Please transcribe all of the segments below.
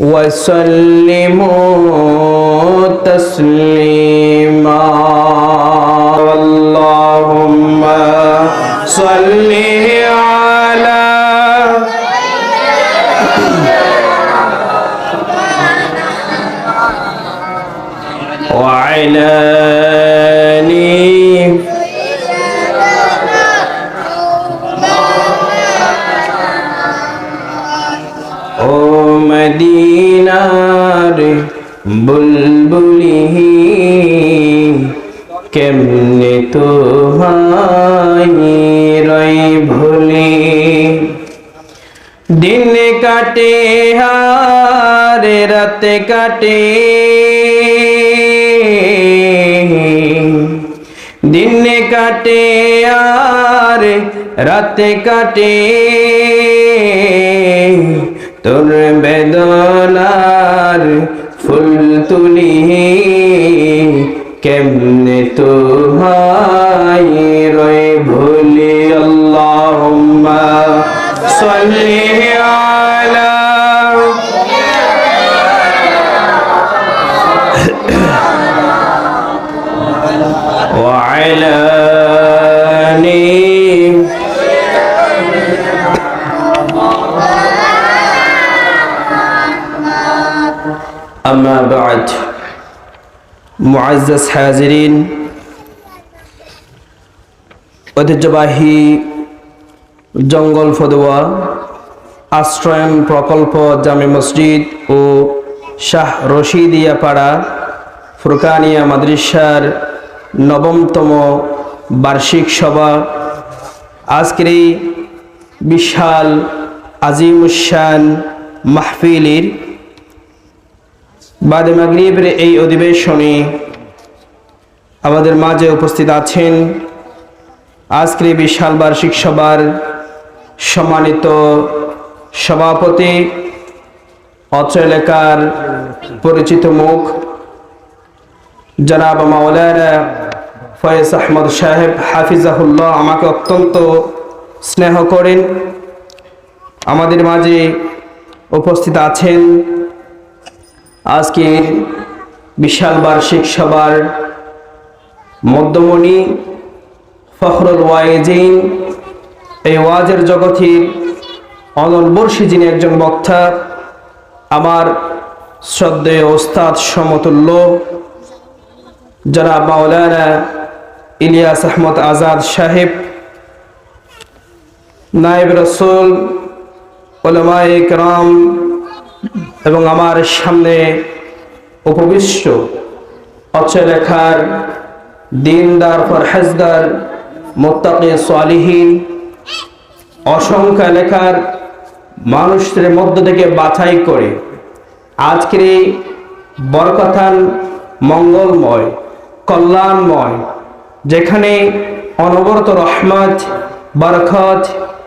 وسلموا تسليما. اللهم صل على وعلى কাটে হারে রাতে কাটে। দিনে কাটে আর রাতে কাটে। তোর বেদনার ফুল তুলি কেমনে আম্মা বাদ মুআজ্জাজ হাজিরিন ঐতিহ্যবাহী জঙ্গল ফদুয়া আশ্রয়ন প্রকল্প জামে মসজিদ ও শাহ রশিদিয়া পাড়া, ফুরকানিয়া মাদ্রাসার নবমতম বার্ষিক সভা। আজকের এই বিশাল আজিমুসান মাহফিলির বাদে মাগরিবের এই অধিবেশনে আমাদের মাঝে উপস্থিত আছেন আজকের বিশাল বার্ষিক সভার সম্মানিত সভাপতি, অত্র এলাকার পরিচিত মুখ, জনাব মাওলানা ফয়েজ আহমদ সাহেব হাফিজাহুল্লাহ আমাকে অত্যন্ত স্নেহ করেন। আমাদের মাঝে উপস্থিত আছেন আজকে বিশাল বার্ষিক সবার মধ্যমণি ফখরুল ওয়াইজিন এই ওয়াজের জগতের অনলবর্ষী যিনি একজন বক্তা, আমার শ্রদ্ধেয় ওস্তাদ সমতুল্য যারা মাওলানা ইলিয়াস আহমদ আজাদ সাহেব, নায়েব রসুল ওলামায় একরাম এবং আমার সামনে উপবিষ্ট অচে লেখার দিনদার, ফরহেজদার, মোত্তাকি সালিহীন, অসংখ্য লেখার মানুষদের মধ্য থেকে বাছাই করে আজকের এই বরকথান মঙ্গলময়, কল্যাণময়, যেখানে অনবরত রহমত, বরকত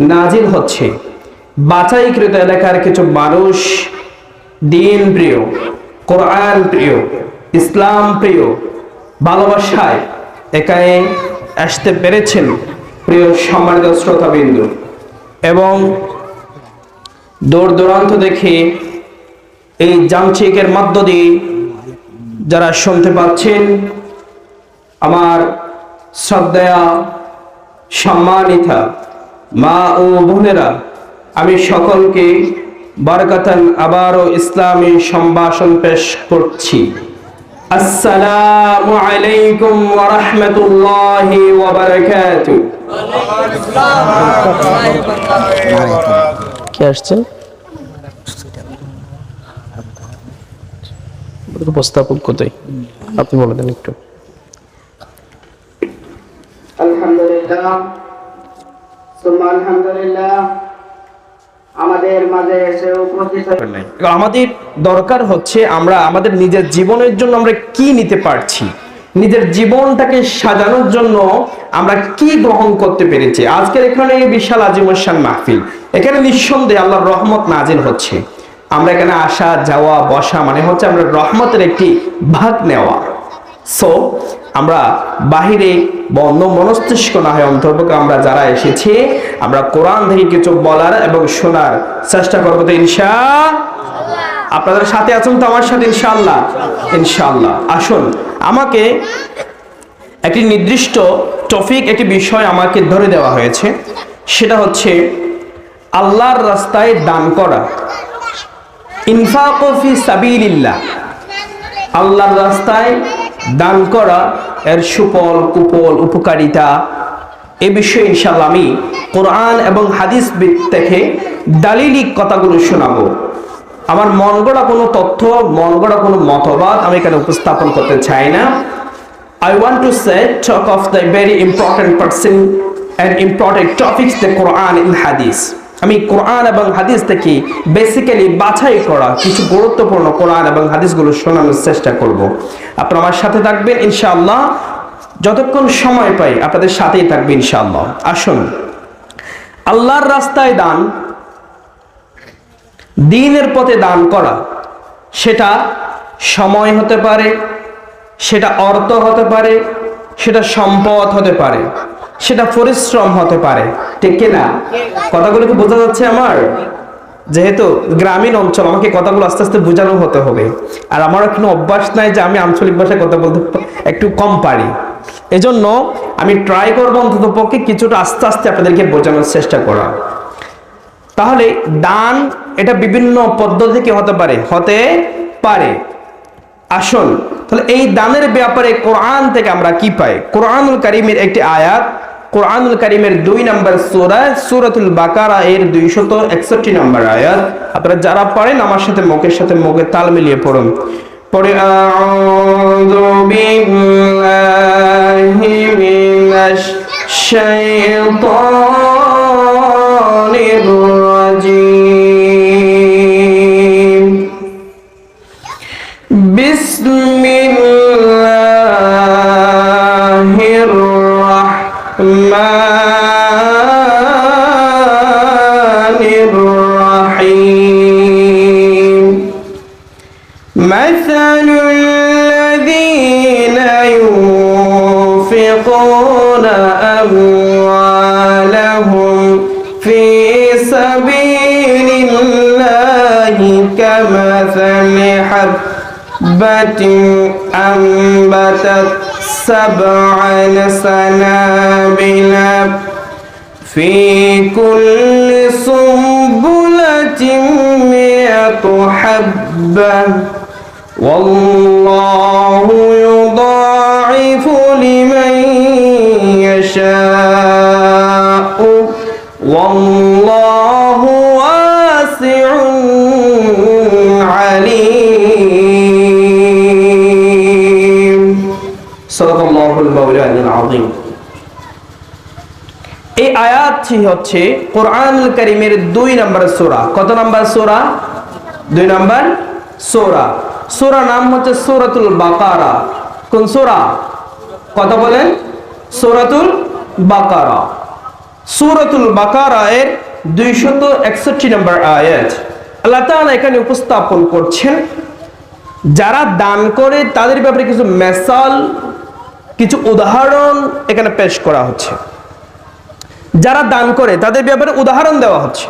নাজিল হচ্ছে। বাছাইকৃত এলাকার কিছু মানুষ দিন প্রিয়, কোরআন প্রিয়, ইসলাম প্রিয়, ভালোবাসায় একাই আসতে পেরেছেন প্রিয় সম্মানিত শ্রোতাবিন্দু। এবং দূর দূরান্ত দেখে এই যান্ত্রিকের মধ্য দিয়ে যারা শুনতে পাচ্ছেন, আমার শ্রদ্ধা সম্মানিতা মা ও বোনেরা আমি সকলকে বরকতন আবারও ইসলামী সম্ভাষণ পেশ করছি। আসসালামু আলাইকুম ওয়া রাহমাতুল্লাহি ওয়া বারাকাতুহু। কে আসছেন উপস্থাপক কোথায়? আপনি বলে দেন একটু। আলহামদুলিল্লাহ। আলহামদুলিল্লাহ। আমাদের দরকার হচ্ছে আমরা আমাদের নিজের জীবনের জন্য আমরা কি নিতে পারছি? নিজের জীবনটাকে সাজানোর জন্য আমরা কি গ্রহণ করতে পেরেছি? আজকের এখানে বিশাল আজিমসান মাহফিল। এখানে নিঃসন্দেহে আল্লাহর রহমত নাজিল হচ্ছে। আমরা এখানে আসা, যাওয়া, বসা মানে হচ্ছে আমরা রহমতের একটি ভাগ নেওয়া। সো আমরা বাহিরে বা অন্য মনস্তিষ্ক না হয় অন্তর্ভুক্ত আমরা যারা এসেছি, আমরা কোরআন থেকে কিছু বলার এবং শোনার চেষ্টা করব তো ইনশা আপনাদের সাথে আছেন তো আমার সাথে ইনশাআল্লাহ? ইনশাআল্লাহ। আসুন, আমাকে একটি নির্দিষ্ট টপিক, একটি বিষয় আমাকে ধরে দেওয়া হয়েছে। সেটা হচ্ছে আল্লাহর রাস্তায় দান করা। ইনফাকফি সাবিলিল্লাহ। আল্লাহর রাস্তায় দান করা, এর সুফল কুপল উপকারিতা, এ বিষয়ে ইনশাল্লাহ আমি কোরআন এবং হাদিস থেকে দালিলিক কথাগুলো শোনাবো আমার মন গড়া কোনো তথ্য, মন গড়া কোনো মতবাদ আমি এখানে উপস্থাপন করতে চাই না I want to say, talk of the very important person and important topics the Quran in Hadith. আমি কোরআন এবং হাদিস থেকে বেসিক্যালি বাছাই করা কিছু গুরুত্বপূর্ণ কোরআন এবং হাদিসগুলো শোনানোর চেষ্টা করব। আপনারা আমার সাথে থাকবেন, ইনশাআল্লাহ। যতক্ষণ সময় পাই, আপনাদের সাথেই থাকবে, ইনশাআল্লাহ। আসুন। আল্লাহর রাস্তায় দান, দিনের পথে দান করা, সেটা সময় হতে পারে, সেটা অর্থ হতে পারে, সেটা সম্পদ হতে পারে, সেটা পরিশ্রম হতে পারে। ঠিক কিনা? কথাগুলো কি বোঝা যাচ্ছে আমার? যেহেতু গ্রামীণ অঞ্চল, আমাকে কথাগুলো আস্তে আস্তে বোঝানো হতে হবে। আর আমারও কোনো অভ্যাস নাই যে আমি আঞ্চলিক ভাষায় কথা বলতে একটু কম পারি। এজন্য আমি ট্রাই করব অন্তত পক্ষে কিছুটা আস্তে আস্তে আপনাদেরকে বোঝানোর চেষ্টা করা। তাহলে দান এটা বিভিন্ন পদ্ধতি হতে পারে? হতে পারে। আসুন, তাহলে এই দানের ব্যাপারে কোরআন থেকে আমরা কি পাই? কোরআনুল করিমের একটি আয়াত কোরআনুল কারিমের দুই নম্বর সুরা, সুরাতুল বাকারা এর দুইশত একষট্টি নম্বর আয়াত। আপনারা যারা পারেন আমার সাথে মুখের সাথে মুখে তাল মিলিয়ে পড়ুন। পরে আউযু مثل الذين ينفقون أموالهم في سبيل الله كمثل حبة أنبتت سبع سنابل في كل سنبلة مئة حبة. والله يضاعف لمن يشاء والله واسع عليم صدق الله المولان العظيم এই আয়াতটি হচ্ছে কোরআনুল করিমের দুই নম্বর সূরা কত নম্বর সূরা দুই নম্বর সূরা সূরা নাম হচ্ছে সূরাতুল বাকারা। কোন সূরা? কত বলেন? সূরাতুল বাকারা। সূরাতুল বাকারা এর 261 নম্বর আয়াত। আল্লাহ তাআলা এখানে উপস্থাপন করছেন, যারা দান করে তাদের ব্যাপারে কিছু মেসাল, কিছু উদাহরণ এখানে পেশ করা হচ্ছে। যারা দান করে তাদের ব্যাপারে উদাহরণ দেওয়া হচ্ছে।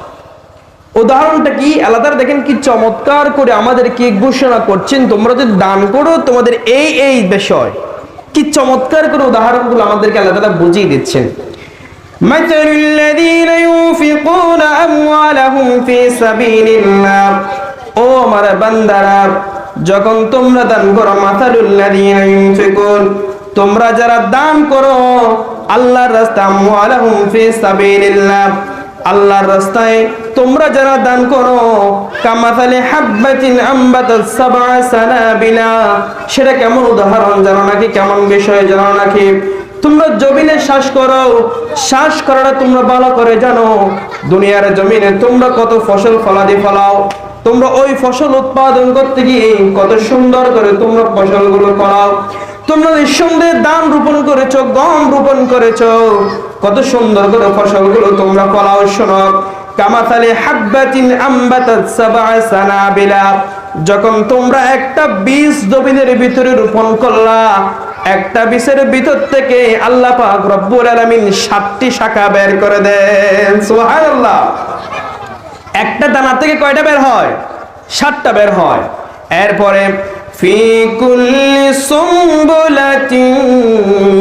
উদাহরণটা কি আল্লাহ তাআলা দেখেন কি চমৎকার করে আমাদেরকে ঘোষণা করছেন তোমরা যদি দান করো তোমাদের এই এই বিষয় কি চমৎকার করে উদাহরণগুলো আমাদেরকে আল্লাহ তাআলা বুঝিয়ে দিচ্ছেন مثل الذين ينفقون أموالهم في سبيل الله ও আমার বান্দারা যখন তোমরা দান করো মাথালুল্লাযীনা ইউনফিকুন তোমরা যারা দান করো আল্লাহর রাস্তায় আমওয়ালাহুম ফি সাবিলিল্লাহ আল্লাহর রাস্তায় তোমরা যারা দান করো কামাথালি হাব্বাতিন আম্বাতাত সাবআ সানাবিলা সেটা কেমন উদাহরণ জানো নাকি? কেমন বিষয় জানো নাকি? তোমরা জমিনে শ্বাস করো, শ্বাস করাটা তোমরা ভালো করে জানো। দুনিয়ার জমিনে তোমরা কত ফসল ফলাদি ফলাও, তোমরা ওই ফসল উৎপাদন করতে গিয়ে কত সুন্দর করে তোমরা ফসলগুলো করাও তোমরা নিঃসন্দেহে দান রোপণ করেছ, গম রোপণ করেছ। কত সুন্দর করে ফসলগুলো তোমরা কামাতালে হাব্বাতিন আম্বাতাত সানাবিলা। যখন তোমরা একটা বীজ জমিনের ভিতরে রোপণ করলা, একটা ভিতর থেকে আল্লাহ পাক রব্বুল আলামিন সাতটি শাখা বের করে দেন। সুবহানাল্লাহ। একটা দানা থেকে কয়টা বের হয়? সাতটা বের হয়। এরপরে ফি কুল্লি সুম্বুলাতিন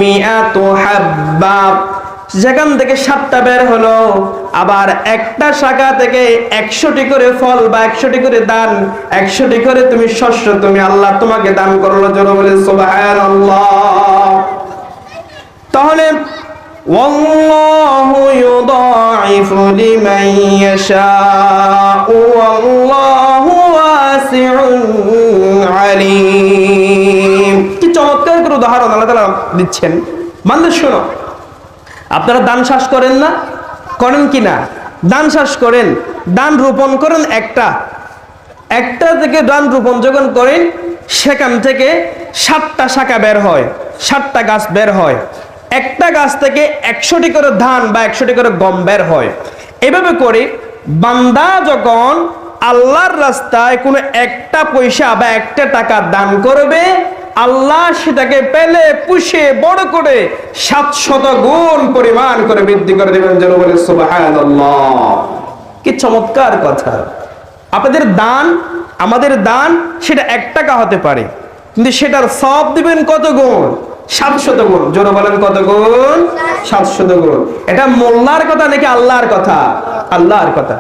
মিআতু হাব্বা যেখান থেকে সাতটা বের হলো আবার একটা শাখা থেকে একশোটি করে ফল বা একশোটি করে দান একশোটি করে তুমি শস্য তুমি আল্লাহ তোমাকে দান করলো জোর বলে সুবহানাল্লাহ তাহলে والله يضاعف لمن يشاء والله চমৎকার করে উদাহরণ দিচ্ছেন। মানুষ শোনো। আপনারা দান শ্বাস করেন না? করেন কি না? দান শ্বাস করেন। দান রোপণ করেন একটা। একটা থেকে দান রোপণ যখন করেন, সেখান থেকে সাতটা শাখা বের হয়। সাতটা গাছ বের হয়। একটা গাছ থেকে একশোটি করে ধান বা একশোটি করে গম বের হয়। এভাবে করে বান্দা যখন আল্লাহর রাস্তায় কোনো একটা পয়সা বা একটা টাকা দান করবে, আল্লাহ সেটাকে পেলে, পুষে, বড় করে সাতশত গুণ পরিমাণ করে বৃদ্ধি করে দেবেন যেন বলে কি চমৎকার কথা। আপনাদের দান, আমাদের দান সেটা এক টাকা হতে পারে, কিন্তু সেটার সব দিবেন কত গুণ? সাতশত গুণ। জোরে বলেন কত গুণ? সাতশত গুণ। এটা মোল্লার কথা নাকি আল্লাহর কথা? আল্লাহর কথা।